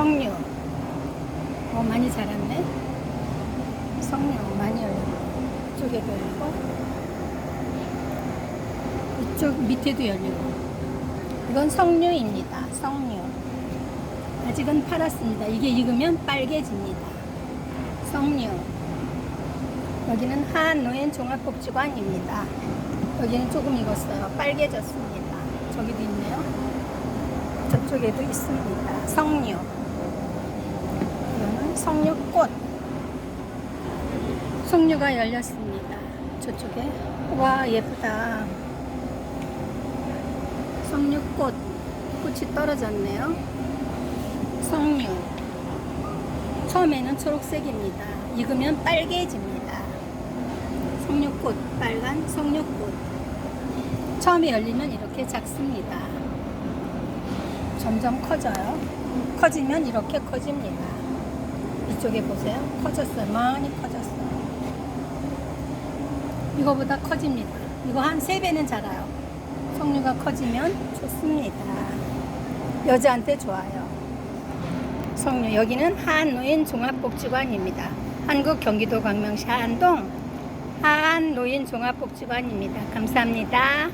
석류. 어, 많이 자랐네. 석류 많이 열렸네. 이쪽에도 열리고, 이쪽 밑에도 열리고. 이건 석류입니다. 석류. 아직은 팔았습니다. 이게 익으면 빨개집니다. 석류. 여기는 한노엔 종합복지관입니다. 여기는 조금 익었어요. 빨개졌습니다. 저기도 있네요. 저쪽에도 있습니다. 석류. 석류꽃. 석류가 열렸습니다. 저쪽에. 와, 예쁘다. 석류꽃. 꽃이 떨어졌네요. 석류. 처음에는 초록색입니다. 익으면 빨개집니다. 석류꽃, 빨간 석류꽃. 처음에 열리면 이렇게 작습니다. 점점 커져요. 커지면 이렇게 커집니다. 이쪽에 보세요. 커졌어요. 많이 커졌어요. 이거보다 커집니다. 이거 한 3배는 자라요. 석류가 커지면 좋습니다. 여자한테 좋아요. 석류 여기는 한노인 종합복지관입니다. 한국 경기도 광명시 한동 한노인 종합복지관입니다. 감사합니다.